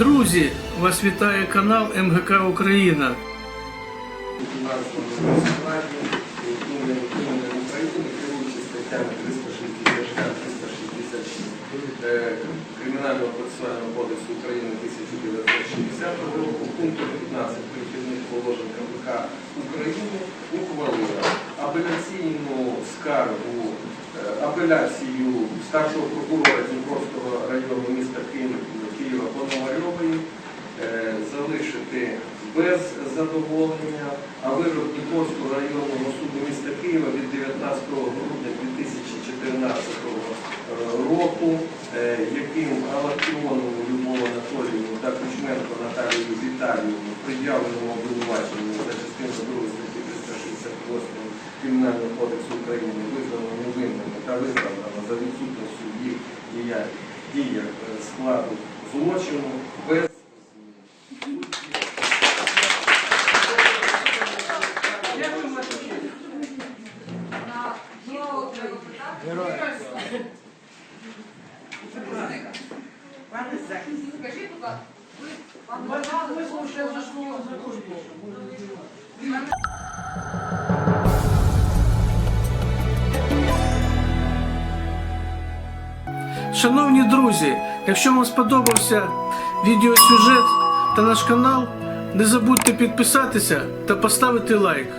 Друзі, вас вітає канал МГК Україна. фінансовому складі, якими виконує України, керуючи статтями 365-366 Кримінального процесуального кодексу України 1960 року, пункту 15 перехідних положень КПК України ухвалила апеляційну скаргу, е, апеляцію старшого прокурора Дніпровського району міста Києва Києва Пономарьової е, залишити без задоволення, а вирок Дніпровського районного суду міста Києва від 19 грудня 2014 року, е, яким Галактіонову Любову Анатоліївну та Кучменко Наталію Віталіївну пред'явленому обвинуваченню за частиною 2 статті 368 Кримінального кодексу України визнано невинними та виправдано за відсутністю їх діях е, складу злочину без Скажіть, ви Михайло, висловився ви за законніше. Шановні друзі, якщо вам сподобався відеосюжет та наш канал, не забудьте підписатися та поставити лайк.